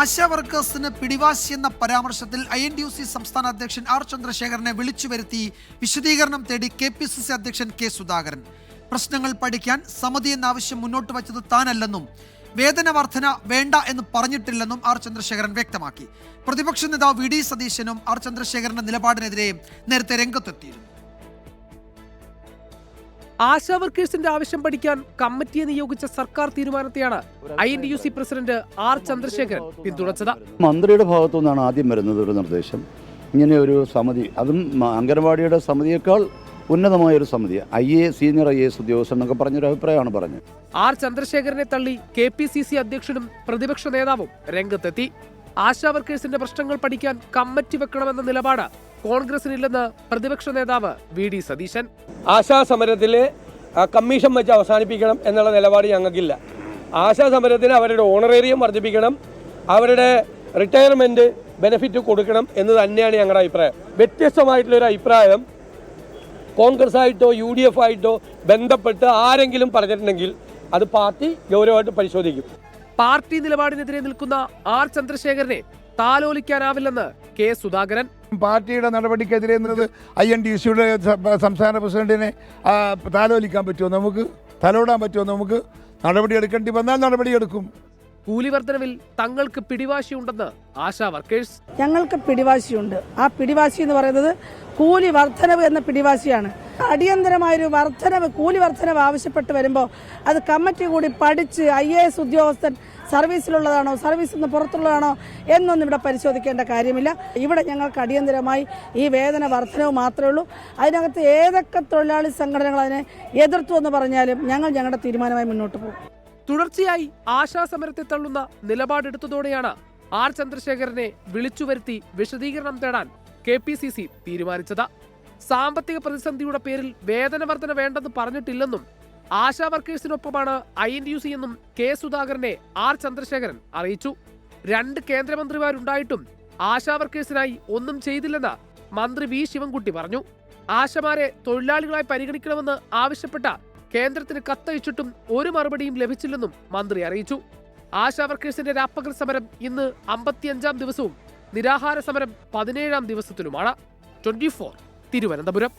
ആശാ വർക്കേഴ്സിന് പിടിവാശി എന്ന പരാമർശത്തിൽ I N D U C സംസ്ഥാന അധ്യക്ഷൻ ആർ ചന്ദ്രശേഖരനെ വിളിച്ചു വരുത്തി വിശദീകരണം തേടി കെ പി സി സി അധ്യക്ഷൻ കെ സുധാകരൻ. പ്രശ്നങ്ങൾ പഠിക്കാൻ സമിതി എന്ന ആവശ്യം മുന്നോട്ട് വച്ചത് താനല്ലെന്നും വേതന വർധന വേണ്ട എന്ന് പറഞ്ഞിട്ടില്ലെന്നും ആർ ചന്ദ്രശേഖരൻ വ്യക്തമാക്കി. പ്രതിപക്ഷ നേതാവ് വി ഡി സതീശനും ആർ ചന്ദ്രശേഖരന്റെ നിലപാടിനെതിരെ നേരത്തെ രംഗത്തെത്തിയിരുന്നു. ആശാ വർക്കേഴ്സിന്റെ ആവശ്യം പഠിക്കാൻ കമ്മിറ്റിയെ നിയോഗിച്ച സർക്കാർ തീരുമാനത്തെയാണ് I N D U C president R Chandrasekharan പിന്തുണച്ചത്. മന്ത്രിയുടെ ഭാഗത്തു നിന്നാണ് ആദ്യം വരുന്നത് ഒരു നിർദ്ദേശം. ഇങ്ങനെ ഒരു സമിതി അതും അംഗൻവാടിയുടെ അംഗനവാടിയുടെ സമിതിയേക്കാൾ ഉന്നതമായ ഒരു സമിതി I A senior I A S ഉദ്യോഗസ്ഥൻ എന്നൊക്കെ പറഞ്ഞൊരു അഭിപ്രായമാണ് പറഞ്ഞത്. ആർ ചന്ദ്രശേഖരനെ തള്ളി കെ പി സി സി അധ്യക്ഷനും പ്രതിപക്ഷ നേതാവും രംഗത്തെത്തി. ആശാ വർക്കേഴ്സിന്റെ പ്രശ്നങ്ങൾ പഠിക്കാൻ കമ്മിറ്റി വെക്കണമെന്ന നിലപാട് കോൺഗ്രസിനില്ലെന്ന് പ്രതിപക്ഷ നേതാവ് വി ഡി സതീശൻ. ആശാ സമരത്തിൽ കമ്മീഷൻ വെച്ച് അവസാനിപ്പിക്കണം എന്നുള്ള നിലപാട് ഞങ്ങൾക്കില്ല. ആശാ സമരത്തിന് അവരുടെ ഓണറേറിയം വർദ്ധിപ്പിക്കണം അവരുടെ റിട്ടയർമെന്റ് ബെനിഫിറ്റ് കൊടുക്കണം എന്ന് തന്നെയാണ് ഞങ്ങളുടെ അഭിപ്രായം. വ്യത്യസ്തമായിട്ടുള്ളൊരു അഭിപ്രായം കോൺഗ്രസ് ആയിട്ടോ യു ഡി എഫ് ആയിട്ടോ ബന്ധപ്പെട്ട് ആരെങ്കിലും പറഞ്ഞിട്ടുണ്ടെങ്കിൽ അത് പാർട്ടി ഗൗരവമായിട്ട് പരിശോധിക്കും. പാർട്ടി നിലപാടിനെതിരെ നിൽക്കുന്ന ആർ ചന്ദ്രശേഖരനെ താലോലിക്കാനാവില്ലെന്ന് കെ സുധാകരൻ. പാർട്ടിയുടെ നടപടിക്കെതിരെ നിന്നത് ഐ എൻ ഡി സിയുടെ സംസ്ഥാന പ്രസിഡന്റിനെ താലോലിക്കാൻ പറ്റുമോ നമുക്ക്? തലോടാൻ പറ്റുമോ നമുക്ക്? നടപടി എടുക്കേണ്ടി വന്നാൽ നടപടിയെടുക്കും കൂലി വർധനവിൽ തങ്ങൾക്ക് പിടിവാശി ഉണ്ടെന്ന് ആശാ വർക്കേഴ്സ്. ഞങ്ങൾക്ക് പിടിവാശിയുണ്ട്. ആ പിടിവാശി എന്ന് പറയുന്നത് കൂലി വർധനവ് എന്ന പിടിവാശിയാണ്. അടിയന്തരമായൊരു വർധനവ് കൂലി വർധനവ് ആവശ്യപ്പെട്ട് വരുമ്പോൾ അത് കമ്മിറ്റി കൂടി പഠിച്ച് ഐ എ എസ് ഉദ്യോഗസ്ഥൻ സർവീസിലുള്ളതാണോ സർവീസിൽ നിന്ന് പുറത്തുള്ളതാണോ എന്നൊന്നും ഇവിടെ പരിശോധിക്കേണ്ട കാര്യമില്ല. ഇവിടെ ഞങ്ങൾക്ക് അടിയന്തരമായി ഈ വേതന വർധനവ് മാത്രമേ ഉള്ളൂ. അതിനകത്ത് ഏതൊക്കെ തൊഴിലാളി സംഘടനകൾ അതിനെ എതിർത്തു എന്ന് പറഞ്ഞാലും ഞങ്ങൾ ഞങ്ങളുടെ തീരുമാനമായി മുന്നോട്ട് പോകും. തുടർച്ചയായി ആശാ സമരത്തെ തള്ളുന്ന നിലപാടെടുത്തതോടെയാണ് ആർ ചന്ദ്രശേഖരനെ വിളിച്ചു വരുത്തി വിശദീകരണം തേടാൻ കെ പി സി സി തീരുമാനിച്ചത്. സാമ്പത്തിക പ്രതിസന്ധിയുടെ പേരിൽ വേതന വർധന വേണ്ടെന്ന് പറഞ്ഞിട്ടില്ലെന്നും ആശാ വർക്കേഴ്സിനൊപ്പമാണ് ഐ എൻ യു സി എന്നും കെ സുധാകരനെ ആർ ചന്ദ്രശേഖരൻ അറിയിച്ചു. രണ്ട് കേന്ദ്രമന്ത്രിമാരുണ്ടായിട്ടും ആശാ വർക്കേഴ്സിനായി ഒന്നും ചെയ്തില്ലെന്ന് മന്ത്രി വി ശിവൻകുട്ടി പറഞ്ഞു. ആശമാരെ തൊഴിലാളികളായി പരിഗണിക്കണമെന്ന് ആവശ്യപ്പെട്ട കേന്ദ്രത്തിന് കത്തയച്ചിട്ടും ഒരു മറുപടിയും ലഭിച്ചില്ലെന്നും മന്ത്രി അറിയിച്ചു. ആശാ വർക്കേഴ്സിന്റെ രാപ്പകൽ സമരം ഇന്ന് അമ്പത്തിയഞ്ചാം ദിവസവും നിരാഹാര സമരം പതിനേഴാം ദിവസത്തിലുമാണ്. ട്വന്റി തിരുവനന്തപുരം